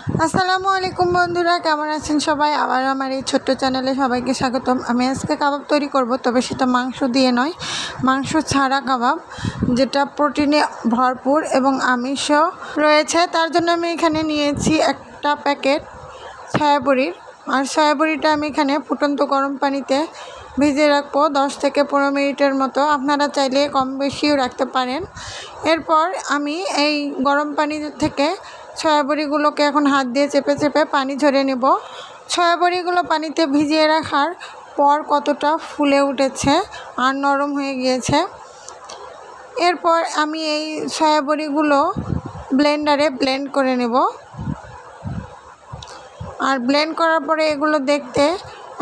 আসসালামু আলাইকুম বন্ধুরা, কেমন আছেন সবাই? আবার আমার এই ছোট্ট চ্যানেলে সবাইকে স্বাগতম। আমি আজকে কাবাব তৈরি করব, তবে সেটা মাংস দিয়ে নয়, মাংস ছাড়া কাবাব, যেটা প্রোটিনে ভরপুর এবং আমিষও রয়েছে। তার জন্য আমি এখানে নিয়েছি একটা প্যাকেট সয়াবড়ির। আর সয়াবড়িটা আমি এখানে ফুটন্ত গরম পানিতে ভিজে রাখব দশ থেকে পনেরো মিনিটের মতো। আপনারা চাইলে কম বেশিও রাখতে পারেন। এরপর আমি এই গরম পানি থেকে সয়াবড়িগুলোকে এখন হাত দিয়ে চেপে চেপে পানি ঝরে নেব। সয়াবড়িগুলো পানিতে ভিজিয়ে রাখার পর কতটা ফুলে উঠেছে আর নরম হয়ে গিয়েছে। এরপর আমি এই সয়াবড়িগুলো ব্লেন্ডারে ব্লেন্ড করে নেব। আর ব্লেন্ড করার পরে এগুলো দেখতে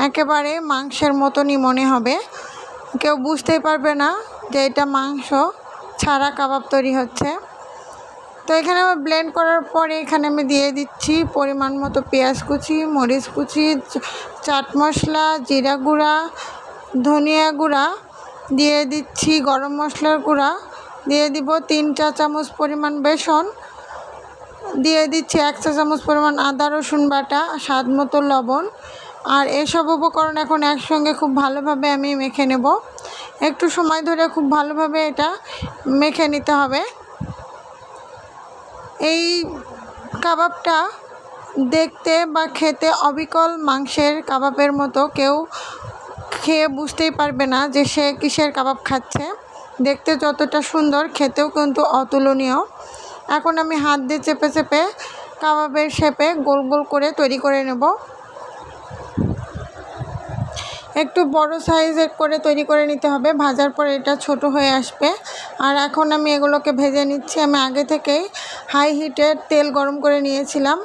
একেবারে মাংসের মতনই মনে হবে। কেউ বুঝতেই পারবে না যে এটা মাংস ছাড়া কাবাব তৈরি হচ্ছে। তো এখানে আমার ব্লেন্ড করার পরে এখানে আমি দিয়ে দিচ্ছি পরিমাণ মতো পেঁয়াজ কুচি, মরিচ কুচি, চাট মশলা, জিরা গুঁড়া, ধনিয়া গুঁড়া, দিয়ে দিচ্ছি গরম মশলার গুঁড়া, দিয়ে দিব তিন চা চামচ পরিমাণ বেসন, দিয়ে দিচ্ছি এক চা চামচ পরিমাণ আদা, রসুন বাটা, স্বাদ মতো লবণ, আর এসব উপকরণ এখন একসঙ্গে খুব ভালোভাবে আমি মেখে নেব। একটু সময় ধরে খুব ভালোভাবে এটা মেখে নিতে হবে। এই কাবাবটা দেখতে বা খেতে অবিকল মাংসের কাবাবের মতো কেউ খেয়ে বুঝতেই পারবে না যে সে কিসের কাবাব খাচ্ছে। দেখতে যতটা সুন্দর, খেতেও কিন্তু অতুলনীয়। এখন আমি হাত দিয়ে চেপে চেপে কাবাবের শেপে গোল গোল করে তৈরি করে নেব। একটু বড় সাইজের করে তৈরি করে নিতে হবে। ভাজার পর এটা ছোট হয়ে আসবে। আর এখন আমি এগুলোকে ভেজে নিচ্ছি। আমি আগে থেকেই হাই হিটের তেল গরম করে নিয়েছিলাম।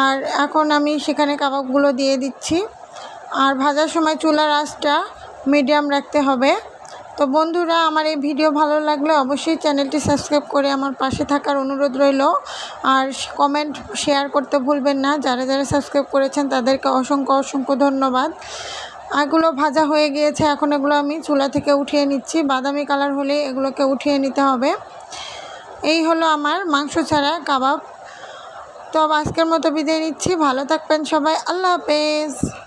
আর এখন আমি সেখানে কাবাবগুলো দিয়ে দিচ্ছি। আর ভাজার সময় চুলার আঁচটা মিডিয়াম রাখতে হবে। তো বন্ধুরা, আমার এই ভিডিও ভালো লাগলে অবশ্যই চ্যানেলটি সাবস্ক্রাইব করে আমার পাশে থাকার অনুরোধ রইল। আর কমেন্ট শেয়ার করতে ভুলবেন না। যারা যারা সাবস্ক্রাইব করেছেন, তাদেরকে অসংখ্য অসংখ্য ধন্যবাদ। এগুলো ভাজা হয়ে গিয়েছে। এখন এগুলো আমি চুলা থেকে উঠিয়ে নিচ্ছি। বাদামি কালার হলে এগুলোকে উঠিয়ে নিতে হবে। এই হলো আমার মাংস ছাড়া কাবাব। তো আজকের মতো বিদায় নিচ্ছি। ভালো থাকবেন সবাই। আল্লাহ হাফেজ।